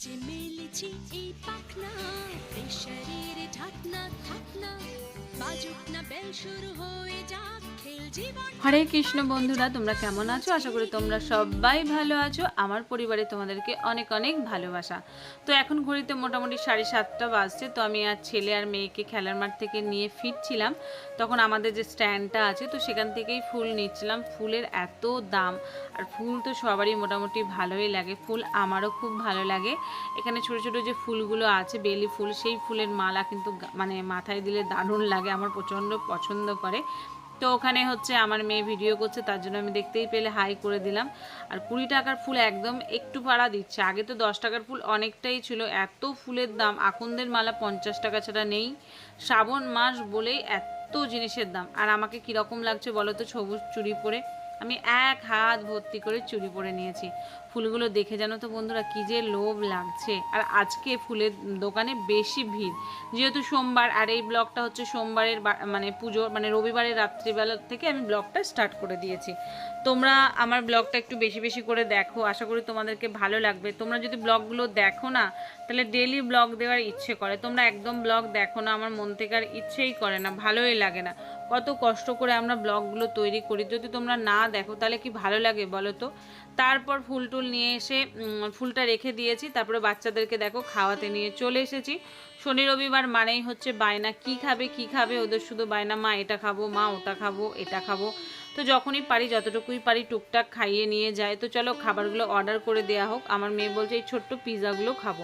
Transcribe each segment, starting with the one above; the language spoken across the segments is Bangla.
যে মেলেছি এই পাখনা ঢাকনা বাজুক না বেল শুরু হয়ে যাক হরে কৃষ্ণ বন্ধুরা, তোমরা কেমন আছো? আশা করি তোমরা সবাই ভালো আছো। আমার পরিবারে তোমাদেরকে অনেক অনেক ভালোবাসা। তো এখন ঘড়িতে মোটামুটি সাড়ে সাতটা বাজছে, তো আমি আর ছেলে আর মেয়েকে খেলার মাঠ থেকে নিয়ে ফিরছিলাম। তখন আমাদের যে স্ট্যান্ডটা আছে, তো সেখান থেকেই ফুল নিচ্ছিলাম। ফুলের এত দাম, আর ফুল তো সবারই মোটামুটি ভালোই লাগে। ফুল আমারও খুব ভালো লাগে। এখানে ছোট ছোট যে ফুলগুলো আছে, বেলি ফুল, সেই ফুলের মালা কিন্তু মানে মাথায় দিলে দারুণ লাগে, আমার প্রচণ্ড পছন্দ করে। তো ওখানে হচ্ছে আমার মেয়ে ভিডিও করছে, তার জন্য আমি দেখতেই পেলে হাই করে দিলাম। আর কুড়ি টাকার ফুল একদম একটু পাড়া দিচ্ছে। আগে তো দশ টাকার ফুল অনেকটাই ছিল, এত ফুলের দাম, আকন্দের মালা পঞ্চাশ টাকা ছাড়া নেই। শ্রাবণ মাস বলেই এত জিনিসের দাম। আর আমাকে কীরকম লাগছে বলো তো, সবুজ চুড়ি পরে? আমি এক হাত ভর্তি করে চুড়ি পরে নিয়েছি। ফুলগুলো দেখে জানো তো বন্ধুরা, কী যে লোভ লাগছে। আর আজকে ফুলের দোকানে বেশি ভিড়। যেহেতু সোমবার, আর এই ব্লগটা হচ্ছে সোমবারের মানে পুজো মানে রবিবারের রাত্রিবেলা থেকে আমি ব্লগটা স্টার্ট করে দিয়েছি। তোমরা আমার ব্লগটা একটু বেশি বেশি করে দেখো, আশা করি তোমাদেরকে ভালো লাগবে। তোমরা যদি ব্লগগুলো দেখো না, তাহলে ডেলি ব্লগ দেওয়ার ইচ্ছে করে। তোমরা একদম ব্লগ দেখো না, আমার মন থেকে আর ইচ্ছেই করে না, ভালোই লাগে না। কত কষ্ট করে আমরা ব্লগগুলো তৈরি করি। যদি তোমরা না দেখো, তাহলে কি ভালো লাগে বলো তো? তারপর ফুল টুল নিয়ে এসে ফুলটা রেখে দিয়েছি। তারপরে বাচ্চাদেরকে দেখো খাওয়াতে নিয়ে চলে এসেছি। শনি রবিবার মানেই হচ্ছে বায়না। কি খাবে কি খাবে? ওদের শুধু বায়না, মা, এটা খাব, মা, ওটা খাব, এটা খাব। তো যখনই পারি, যতটুকুই পারি, টুকটাক খাইয়ে নিয়ে যায়। তো চলো খাবারগুলো অর্ডার করে দেওয়া হোক। আমার মেয়ে বলছে, এই ছোট্ট পিৎজাগুলো খাব।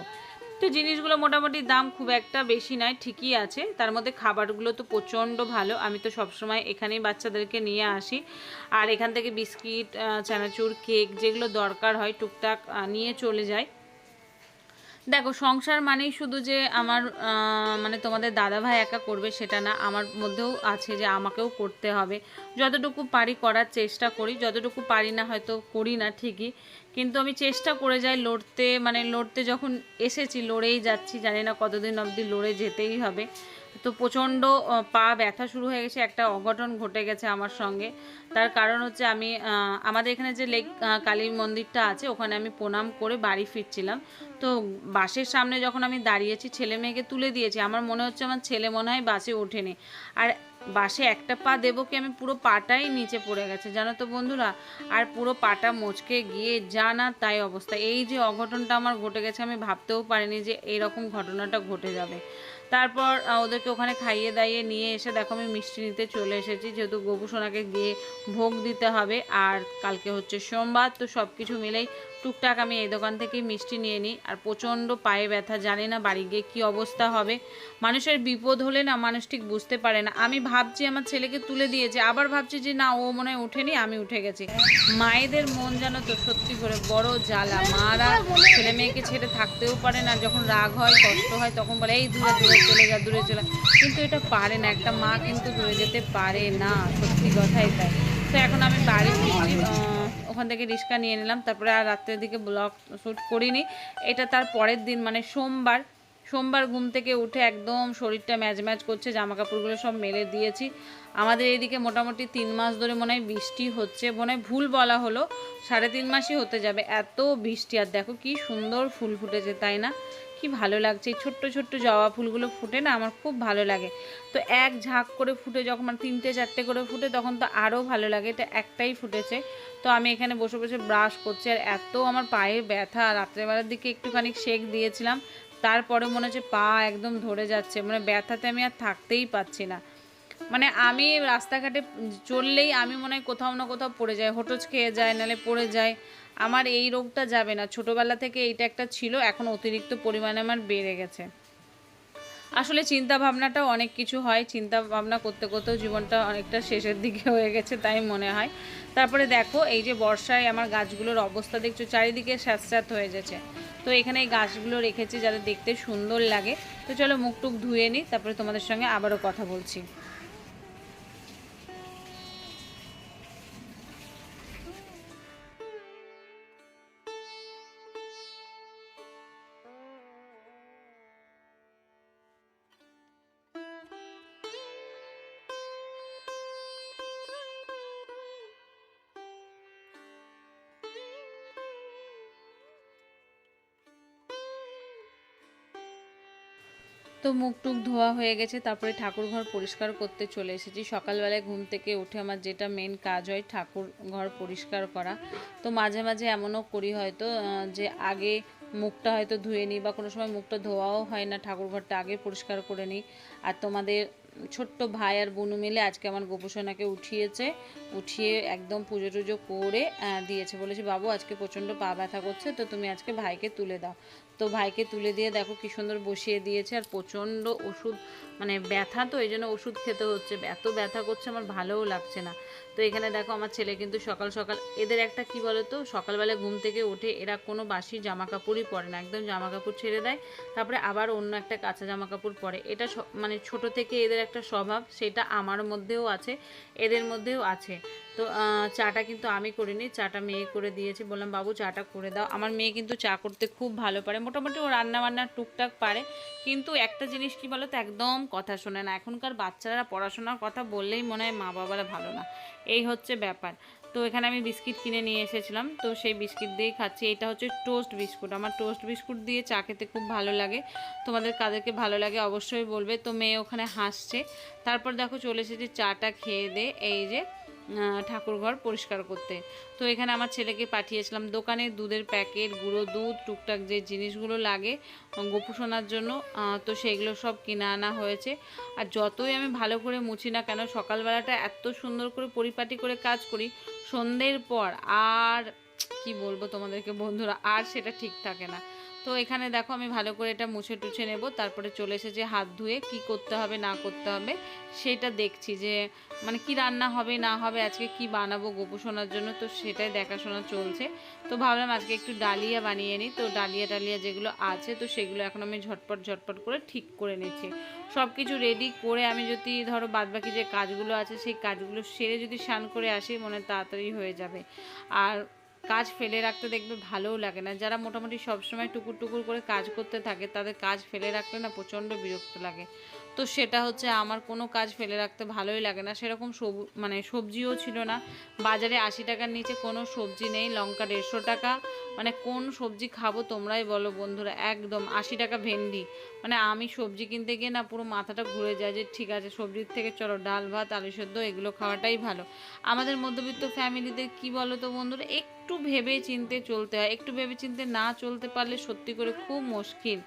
তো জিনিসগুলো মোটামুটি দাম খুব একটা বেশি নয়, ঠিকই আছে। তার মধ্যে খাবারগুলো তো প্রচণ্ড ভালো। আমি তো সবসময় এখানেই বাচ্চাদেরকে নিয়ে আসি। আর এখান থেকে বিস্কিট চানাচুর, কেক যেগুলো দরকার হয়, টুকটাক নিয়ে চলে যায় দেখো, সংসার মানেই শুধু যে আমার মানে তোমাদের দাদা ভাই একা করবে সেটা না, আমার মধ্যেও আছে যে আমাকেও করতে হবে। যতটুকু পারি করার চেষ্টা করি, যতটুকু পারি না হয়তো করি না ঠিকই, কিন্তু আমি চেষ্টা করে যাই লড়তে মানে লড়তে যখন এসেছি, লড়েই যাচ্ছি, জানি না কতদিন অবধি লড়ে যেতেই হবে। তো প্রচণ্ড পা ব্যথা শুরু হয়ে গেছে একটা অঘটন ঘটে গেছে আমার সঙ্গে। তার কারণ হচ্ছে আমি আমাদের এখানে যে লেক আহ, কালী মন্দিরটা আছে ওখানে আমি প্রণাম করে বাড়ি ফিরছিলাম। তো বাসের সামনে যখন আমি দাঁড়িয়েছি ছেলে মেয়েকে তুলে দিয়েছি আমার মনে হচ্ছে আমার ছেলে মনে হয় বাসে ওঠেনি। আর বাসে একটা পা দেবো কি আমি পুরো পাটাই নিচে পড়ে গেছে। জানো তো বন্ধুরা আর পুরো পাটা মচকে গিয়ে যা না তাই অবস্থা। এই যে অঘটনটা আমার ঘটে গেছে আমি ভাবতেও পারিনি যে এইরকম ঘটনাটা ঘটে যাবে। তারপর ওদেরকে ওখানে খাইয়ে দাইয়ে নিয়ে এসে দেখো আমি মিষ্টি নিতে চলে এসেছি। যেহেতু গোপুসোনাকে গিয়ে ভোগ দিতে হবে, আর কালকে হচ্ছে সোমবার, তো সব কিছু মিলেই টুকটাক আমি এই দোকান থেকেই মিষ্টি নিয়ে নিই। আর প্রচণ্ড পায়ে ব্যথা, জানি না বাড়ি গিয়ে কী অবস্থা হবে। মানুষের বিপদ হলে না মানুষ ঠিক বুঝতে পারে না। আমি ভাবছি আমার ছেলেকে তুলে দিয়েছে আবার ভাবছি যে, না, ও মনে হয় উঠেনি, আমি উঠে গেছি। মায়েদের মন জানো তো সত্যি করে বড় জ্বালা। মারা ছেলে মেয়েকে ছেড়ে থাকতেও পারে না। যখন রাগ হয়, কষ্ট হয়, তখন বলে, এই দূরে দূরে চলে যা, দূরে চলে। কিন্তু এটা পারে না। একটা মা কিন্তু দূরে যেতে পারে না। সত্যি কথাই তাই। তো এখন আমি বাড়ি ওখান থেকে রিক্সা নিয়ে নিলাম। তারপরে আর রাত্রের দিকে ব্লগ শ্যুট করিনি। এটা তার পরের দিন মানে সোমবার। সোমবার ঘুম থেকে উঠে একদম শরীরটা ম্যাচ ম্যাচ করছে জামা কাপড়গুলো সব মেলে দিয়েছি। আমাদের এইদিকে মোটামুটি তিন মাস ধরে মনে হয় বৃষ্টি হচ্ছে, মনে হয় ভুল বলা হলো, সাড়ে তিন মাসই হতে যাবে। এত বৃষ্টি, আর দেখো কি সুন্দর ফুল ফুটেছে, তাই না? কি ভালো লাগছে? এই ছোট্ট ছোট্ট জবা ফুলগুলো ফুটে না আমার খুব ভালো লাগে। তো এক ঝাঁক করে ফুটে যখন মানে তিনটে, চারটে করে ফুটে তখন তো আরও ভালো লাগে। এটা একটাই ফুটেছে। তো আমি এখানে বসে বসে ব্রাশ করছি আর এত আমার পায়ে ব্যথা। রাত্রেবেলার দিকে একটুখানি শেক দিয়েছিলাম। তারপরে মনে হচ্ছে পা একদম ধরে যাচ্ছে। মানে ব্যথাতে আমি আর থাকতেই পারছি না। মানে আমি রাস্তাঘাটে চললেই আমি মনে হয় কোথাও না কোথাও পড়ে যাই। হোটচ খেয়ে যায় নালে পড়ে যায়। আমার এই রোগটা যাবে না। ছোটোবেলা থেকে এইটা একটা ছিল, এখন অতিরিক্ত পরিমাণে আমার বেড়ে গেছে। আসলে চিন্তা ভাবনাটাও অনেক কিছু হয়। চিন্তা ভাবনা করতে করতেও জীবনটা অনেকটা শেষের দিকে হয়ে গেছে তাই মনে হয়। তারপরে দেখো, এই যে বর্ষায় আমার গাছগুলোর অবস্থা দেখছ, চারিদিকে স্যাঁতস্যাঁত হয়ে গেছে। তো এখানে এই গাছগুলো রেখেছি যাতে দেখতে সুন্দর লাগে। তো চলো মুখ টুক ধুয়ে নিই, তারপরে তোমাদের সঙ্গে আবারও কথা বলছি। তো মুখ টুক ধোয়া হয়ে গেছে, তারপরে ঠাকুর ঘর পরিষ্কার করতে চলে এসেছি। সকালবেলায় ঘুম থেকে উঠে আমার যেটা মেন কাজ হয় ঠাকুর ঘর পরিষ্কার করা। তো মাঝে মাঝে এমনও করি হয়তো যে আগে মুখটা হয়তো ধুয়ে নিই বা কোনো সময় মুখটা ধোয়াও হয় না ঠাকুর ঘরটা আগে পরিষ্কার করে নিই। আর তোমাদের ছোট্ট ভাই আর বোনু মিলে আজকে আমার গোপুসোনাকে উঠিয়েছে, উঠিয়ে একদম পুজো টুজো করে দিয়েছে। বলেছে, বাবু, আজকে প্রচণ্ড পা ব্যথা করছে, তো তুমি আজকে ভাইকে তুলে দাও। তো ভাইকে তুলে দিয়ে দেখো কি সুন্দর বসিয়ে দিয়েছে আর প্রচণ্ড ওষুধ মানে ব্যথা তো, এই জন্য ওষুধ খেতে হচ্ছে। এত ব্যথা করছে, আমার ভালোও লাগছে না। তো এখানে দেখো, আমার ছেলে কিন্তু সকাল সকাল, এদের একটা কি বলতো, সকালবেলা ঘুম থেকে উঠে এরা কোনো বাসি জামা কাপড়ই পরে না। একদম জামা কাপড় ছেড়ে দেয়, তারপরে আবার অন্য একটা কাঁচা জামা কাপড় পরে। এটা মানে ছোট থেকে এদের একটা স্বভাব, সেটা আমার মধ্যেও আছে, এদের মধ্যেও আছে। তো চাটা কিন্তু আমি করিনি, চাটা মেয়ে করে দিয়েছি। বললাম, বাবু, চাটা করে দাও। আমার মেয়ে কিন্তু চা করতে খুব ভালো পারে। মোটামুটি ও রান্না বান্না টুকটাক পারে। কিন্তু একটা জিনিস কি বলো তো একদম কথা শোনে না। এখনকার বাচ্চারা পড়াশোনার কথা বললেই মনে হয় মা বাবারা ভালো না। এই হচ্ছে ব্যাপার। তো এখানে আমি বিস্কিট কিনে নিয়ে এসেছিলাম। তো সেই বিস্কিট দিয়েই খাচ্ছি। এটা হচ্ছে টোস্ট বিস্কুট। আমার টোস্ট বিস্কুট দিয়ে চা খেতে খুব ভালো লাগে। তোমাদের কাদেরকে ভালো লাগে অবশ্যই বলবে। তো মেয়ে ওখানে হাসছে। তারপর দেখো চলে এসেছে চাটা খেয়ে দে। এই যে ঠাকুরঘর পরিষ্কার করতে। তো এখানে আমার ছেলেকে পাঠিয়েছিলাম দোকানে দুধের প্যাকেট, গুঁড়ো দুধ, টুকটাক যে জিনিসগুলো লাগে গোপু সোনার জন্য তো সেগুলো সব কিনে আনা হয়েছে। আর যতই আমি ভালো করে মুছি না কেন, সকালবেলাটা এত সুন্দর করে পরিপাটি করে কাজ করি, সন্ধ্যের পর আর, কি বলব তোমাদেরকে বন্ধুরা, আর সেটা ঠিক থাকে না। তো এখানে দেখো আমি ভালো করে এটা মুছে টুছে নেব। তারপরে চলে এসেছে হাত ধুয়ে কি করতে হবে, না করতে হবে, সেটা দেখছি যে মানে কি রান্না হবে, না হবে, আজকে কি বানাবো গোপু সোনার জন্য, তো সেটাই দেখাশোনা চলছে। তো ভাবলাম আজকে একটু ডালিয়া বানিয়ে নিই। তো ডালিয়া টালিয়া যেগুলো আছে, তো সেগুলো এখন আমি ঝটপট ঝটপট করে ঠিক করে নিচ্ছি। সব কিছু রেডি করে আমি যদি ধরো বাদবাকি যে কাজগুলো আছে, সেই কাজগুলো সেরে যদি স্নান করে আসি, মনে তাড়াতাড়ি হয়ে যাবে। আর কাজ ফেলে রাখতে দেখবে ভালোও লাগে না। যারা মোটামুটি সবসময় টুকুর টুকুর করে কাজ করতে থাকে, তাদের কাজ ফেলে রাখলে না প্রচণ্ড বিরক্ত লাগে। তো সেটা হচ্ছে আমার কোনো কাজ ফেলে রাখতে ভালোই লাগে না। সেরকম সবু মানে সবজিও ছিল না। বাজারে আশি টাকার নিচে কোনো সবজি নেই, লঙ্কা দেড়শো টাকা। মানে কোন সবজি খাব তোমরাই বলো বন্ধুরা, একদম আশি টাকা ভেন্ডি। মানে আমি সবজি কিনতে গিয়ে না পুরো মাথাটা ঘুরে যায় যে ঠিক আছে সবজির থেকে চলো ডাল, ভাত, আলু সেদ্ধ, এগুলো খাওয়াটাই ভালো। আমাদের মধ্যবিত্ত ফ্যামিলিতে কি বলো তো বন্ধুরা, একটু ভেবে চিনতে চলতে হয়। একটু ভেবে চিনতে না চলতে পারলে সত্যি করে খুব মুশকিল।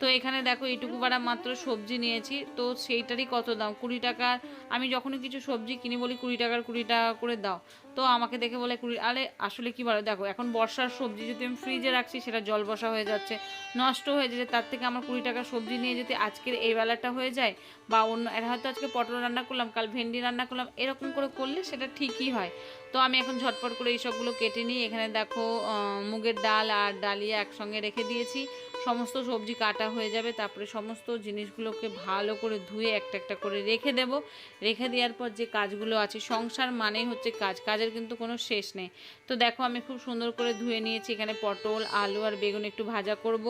তো এখানে দেখো এইটুকু বাড়া মাত্র সবজি নিয়েছি। তো সেইটারই কত দাম? কুড়ি টাকার আমি যখনই কিছু সবজি কিনি বলি কুড়ি টাকার কুড়ি টাকা করে দাও। তো আমাকে দেখে বলে কুড়ি আরে আসলে কি বলো? দেখো, এখন বর্ষার সবজি যদি আমি ফ্রিজে রাখছি, সেটা জল বসা হয়ে যাচ্ছে, নষ্ট হয়ে যাচ্ছে। তার থেকে আমার কুড়ি টাকার সবজি নিয়ে যদি আজকের এই বেলাটা হয়ে যায়, বা অন্য হয়তো আজকে পটল রান্না করলাম, কাল ভেন্ডি রান্না করলাম, এরকম করে করলে সেটা ঠিকই হয়। তো আমি এখন ঝটপট করে এইসবগুলো কেটে নিই এখানে দেখো মুগের ডাল আর ডালিয়া একসঙ্গে রেখে দিয়েছি। সমস্ত সবজি কাটা হয়ে যাবে, তারপরে সমস্ত জিনিসগুলোকে ভালো করে ধুয়ে একটা একটা করে রেখে দেব। রেখে দেওয়ার পর যে কাজগুলো আছে, সংসার মানেই হচ্ছে কাজ, কাজের কিন্তু কোনো শেষ নেই। তো দেখো আমি খুব সুন্দর করে ধুয়ে নিয়েছি, এখানে পটল, আলু আর বেগুন একটু ভাজা করব।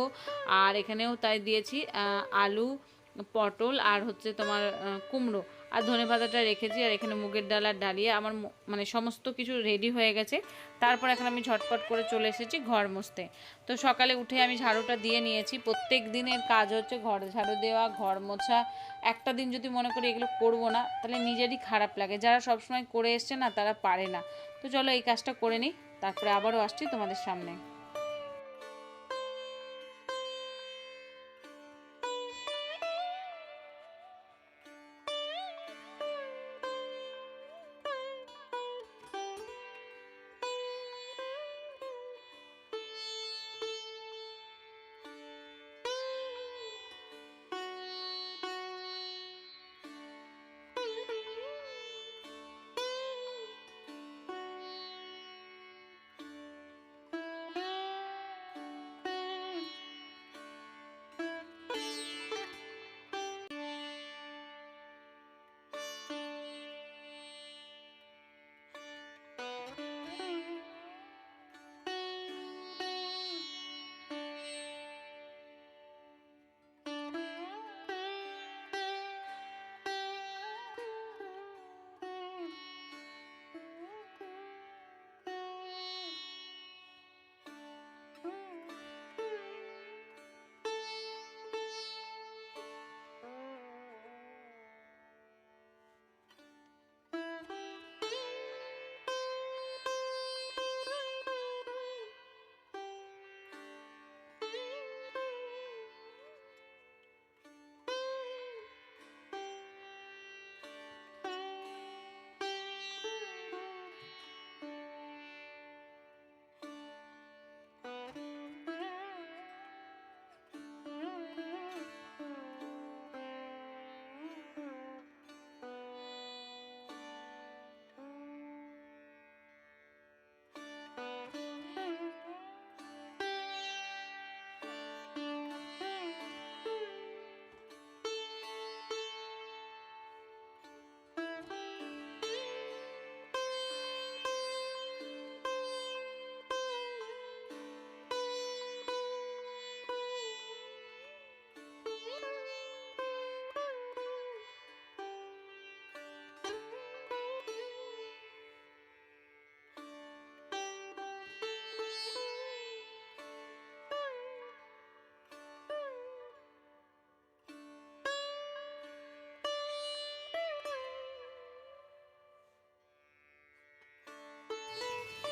আর এখানেও তাই দিয়েছি আলু, পটল আর হচ্ছে তোমার কুমড়ো। আর ধনে পাতাটা রেখেছি আর এখানে মুগের ডাল আর ডালিয়া। আমার মানে সমস্ত কিছু রেডি হয়ে গেছে। তারপর এখন আমি ঝটপট করে চলে এসেছি ঘর মুছতে। তো সকালে উঠে আমি ঝাড়ুটা দিয়ে নিয়েছি। প্রত্যেক দিনের কাজ হচ্ছে ঘর ঝাড়ু দেওয়া, ঘর মোছা। একটা দিন যদি মনে করি এগুলো করব না, তাহলে নিজেরই খারাপ লাগে। যারা সবসময় করে এসছে না, তারা পারে না। তো চলো এই কাজটা করে নিই, তারপরে আবারও আসছি তোমাদের সামনে।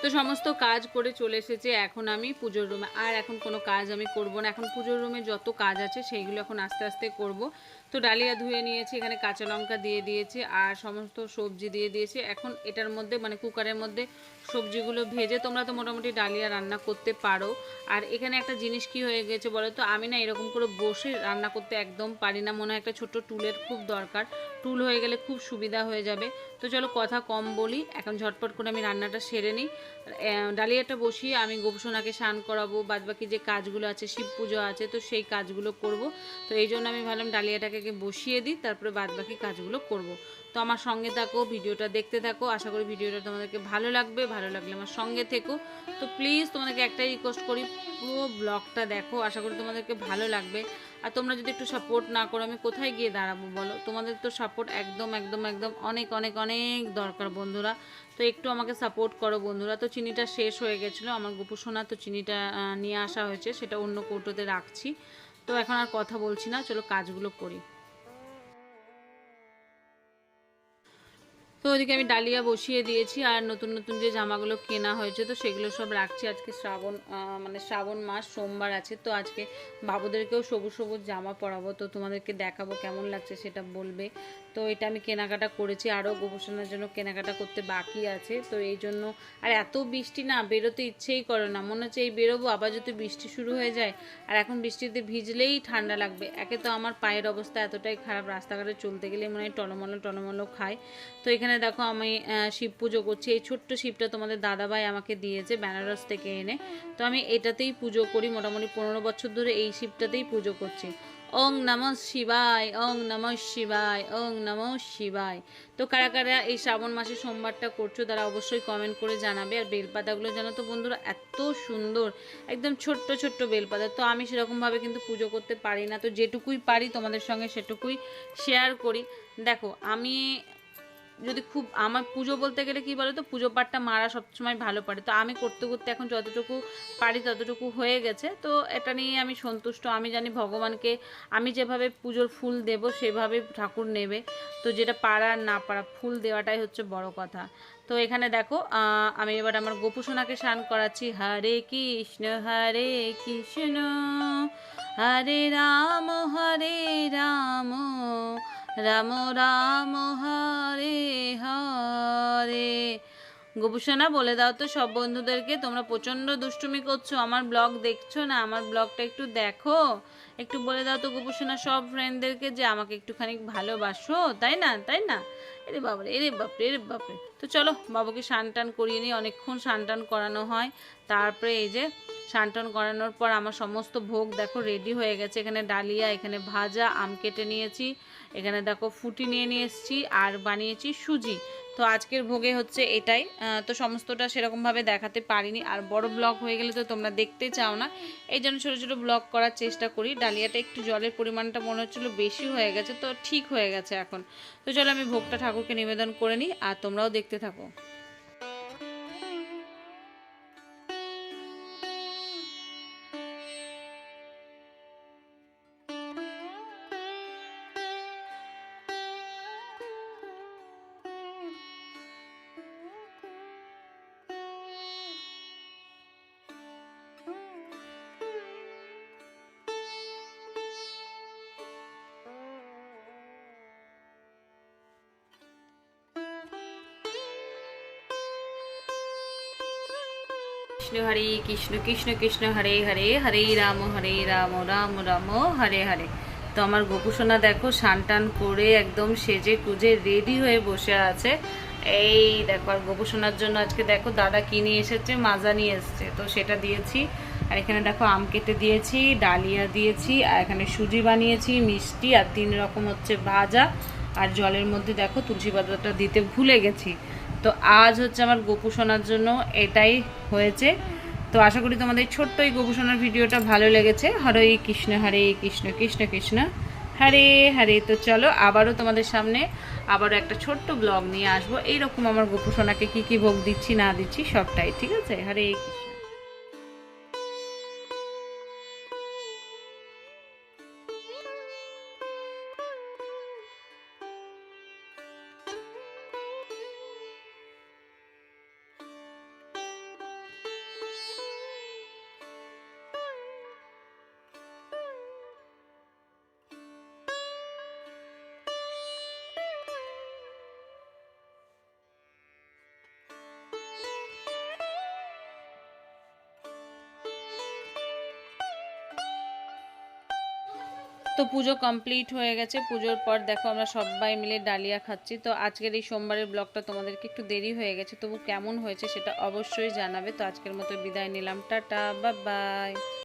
তো সমস্ত কাজ করে চলে এসেছে, এখন আমি পুজোর রুমে আর এখন কোনো কাজ আমি করব না। এখন পুজোর রুমে যত কাজ আছে সেইগুলো এখন আস্তে আস্তে করব। তো ডালিয়া ধুয়ে নিয়েছি, এখানে কাঁচা লঙ্কা দিয়ে দিয়েছি, আর সমস্ত সবজি দিয়ে দিয়েছি। এখন এটার মধ্যে মানে কুকারের মধ্যে সবজিগুলো ভেজে তোমরা তো মোটামুটি ডালিয়া রান্না করতে পারো। আর এখানে একটা জিনিস কি হয়ে গেছে বলো তো আমি না এরকম করে বসে রান্না করতে একদম পারি না। মনে হয় একটা ছোট্ট টুলের খুব দরকার। টুল হয়ে গেলে খুব সুবিধা হয়ে যাবে। তো চলো কথা কম বলি। এখন ঝটপট করে আমি রান্নাটা সেরে নিই। ডালিয়াটা বসিয়ে আমি গোপসোনাকে স্নান করাবো। বাদবাকি যে কাজগুলো আছে, শিব পুজো আছে, তো সেই কাজগুলো করব। তো এই জন্য আমি ভাবলাম ডালিয়াটাকে বসিয়ে দিই, তারপরে বাদবাকি কাজগুলো করব। তো আমার সঙ্গে থাকো, ভিডিওটা দেখতে থাকো। আশা করি ভিডিওটা তোমাদেরকে ভালো লাগবে, ভালো লাগলে আমার সঙ্গে থেকো। তো প্লিজ তোমাদেরকে একটাই রিকোয়েস্ট করি, পুরো ব্লগটা দেখো, আশা করি তোমাদেরকে ভালো লাগবে। আর তোমরা যদি একটু সাপোর্ট না করো, আমি কোথায় গিয়ে দাঁড়াবো বলো? তোমাদের তো সাপোর্ট একদম একদম একদম অনেক অনেক অনেক দরকার বন্ধুরা। তো একটু আমাকে সাপোর্ট করো বন্ধুরা। তো চিনিটা শেষ হয়ে গেছিল, আমার গোপু সোনা তো চিনিটা নিয়ে আসা হয়েছে, সেটা অন্য কৌটোতে রাখছি। তো এখন আর কথা বলছি না, চলো কাজগুলো করি। তো ওইদিকে আমি ডালিয়া বসিয়ে দিয়েছি আর নতুন নতুন যে জামাগুলো কেনা হয়েছে, তো সেগুলো সব রাখছি। আজকে শ্রাবণ মানে শ্রাবণ মাস, সোমবার আছে, তো আজকে বাবুদেরকেও সবুজ সবুজ জামা পরাবো, তো তোমাদেরকে দেখাবো কেমন লাগছে সেটা বলবে। তো এটা আমি কেনাকাটা করেছি। আরও গোপোষণার জন্য কেনাকাটা করতে বাকি আছে। তো এই জন্য আর এত বৃষ্টি না, বেরোতে ইচ্ছেই করে না। মনে হচ্ছে এই বেরোবো, আবার যদি বৃষ্টি শুরু হয়ে যায় আর এখন বৃষ্টিতে ভিজলেই ঠান্ডা লাগবে। একে তো আমার পায়ের অবস্থা এতটাই খারাপ, রাস্তাঘাটে চলতে গেলে মনে হয় টলমলো টলমলো খায়। তো এখানে দেখো আমি শিব পুজো করছি। এই ছোট্ট শিবটা তোমাদের দাদাভাই আমাকে দিয়েছে বেনারস থেকে এনে। তো আমি এটাতেই পুজো করি। মোটামুটি পনেরো বছর ধরে এই শিবটাতেই পুজো করছি। ওং নম শিবায়, ওং নম শিবায়, ওং নম শিবায়। তো কারা কারা এই শ্রাবণ মাসে সোমবারটা করছ তারা অবশ্যই কমেন্ট করে জানাবে। আর বেলপাতাগুলো জানো তো বন্ধুরা এত সুন্দর, একদম ছোট্ট ছোট্ট বেলপাতা। তো আমি সেরকমভাবে কিন্তু পুজো করতে পারি না। তো যেটুকুই পারি তোমাদের সঙ্গে সেটুকুই শেয়ার করি। দেখো, আমি যদি খুব, আমার পুজো বলতে গেলে কি বলো তো পুজো পাঠটা মারা সবসময় ভালো পারে তো আমি করতে করতে এখন যতটুকু পারি ততটুকু হয়ে গেছে। তো এটা নিয়ে আমি সন্তুষ্ট। আমি জানি ভগবানকে, আমি যেভাবে পুজোর ফুল দেব সেভাবে ঠাকুর নেবে। তো যেটা আর না পারা, ফুল দেওয়াটাই হচ্ছে বড় কথা। তো এখানে দেখো আমি এবার আমার গোপুসোনাকে স্নান করাচ্ছি। হরে কৃষ্ণ হরে কৃষ্ণ, হরে রাম হরে রাম। রাম রাম, হরে হরে। গোপুসোনা, বলে দাও তো সব বন্ধুদেরকে, তোমরা প্রচণ্ড দুষ্টুমি করছ। আমার ব্লগ দেখছ না? আমার ব্লগটা একটু দেখো। একটু বলে দাও তো গোপুসোনা, সব ফ্রেন্ডদেরকে যে আমাকে একটুখানি ভালোবাসো, তাই না? তাই না? এরে বাবারে, এরে বাপরে এরে বাপরে। তো চলো, বাবাকে স্নান টান করিয়ে নিই। অনেকক্ষণ স্নান টান করানো হয়। তারপরে এই যে স্নান টান করানোর পর আমার সমস্ত ভোগ, দেখো রেডি হয়ে গেছে। এখানে ডালিয়া, এখানে ভাজা, আম কেটে নিয়েছি। এখানে দেখো ফুটি নিয়ে নিয়ে এসেছি আর বানিয়েছি সুজি। তো আজকের ভোগে হচ্ছে এটাই। তো সমস্তটা সেরকমভাবে দেখাতে পারিনি। আর বড় ব্লক হয়ে গেলে তো তোমরা দেখতে চাও না। এই জন্য ছোটো ছোটো ব্লক করার চেষ্টা করি। ডালিয়াটা একটু জলের পরিমাণটা মনে হচ্ছিল বেশি হয়ে গেছে, তো ঠিক হয়ে গেছে এখন। তো চলো আমি ভোগটা ঠাকুরকে নিবেদন করে নিই, আর তোমরাও দেখতে থাকো। কৃষ্ণ হরে কৃষ্ণ কৃষ্ণ কৃষ্ণ হরে হরে হরে রাম হরে রাম রাম রাম হরে হরে তো আমার গোপুসোনা দেখো স্নান টান করে একদম সেজে কুজে রেডি হয়ে বসে আছে। এই দেখো, আর গোপুসোনার জন্য আজকে দেখো, দাদা কিনে এসেছে, মাজা নিয়ে এসেছে। তো সেটা দিয়েছি। আর এখানে দেখো, আম কেটে দিয়েছি, ডালিয়া দিয়েছি, আর এখানে সুজি বানিয়েছি, মিষ্টি, আর তিন রকম হচ্ছে ভাজা। আর জলের মধ্যে দেখো, তুলসী পাতাটা দিতে ভুলে গেছি। তো আজ হচ্ছে আমার গোপুসোনার জন্য এটাই হয়েছে। তো আশা করি তোমাদের ছোট্ট এই গোপুসোনার ভিডিওটা ভালো লেগেছে। হরে কৃষ্ণ হরে কৃষ্ণ কৃষ্ণ কৃষ্ণ, হরে হরে। তো চলো আবারও তোমাদের সামনে আবারও একটা ছোট্ট ব্লগ নিয়ে আসব। এইরকম আমার গোপুসোনাকে কী কী ভোগ দিচ্ছি, না দিচ্ছি, সবটাই, ঠিক আছে? হরে কৃষ্ণ। তো পুজো কমপ্লিট হয়ে গেছে। পুজোর পর দেখো আমরা সবাই মিলে ডালিয়া খাচ্ছি। তো আজকের এই সোমবারের ব্লগটা তোমাদেরকে একটু দেরি হয়ে গেছে, তবু কেমন হয়েছে সেটা অবশ্যই জানাবে। তো আজকের মতো বিদায় নিলাম। টাটা বা বাই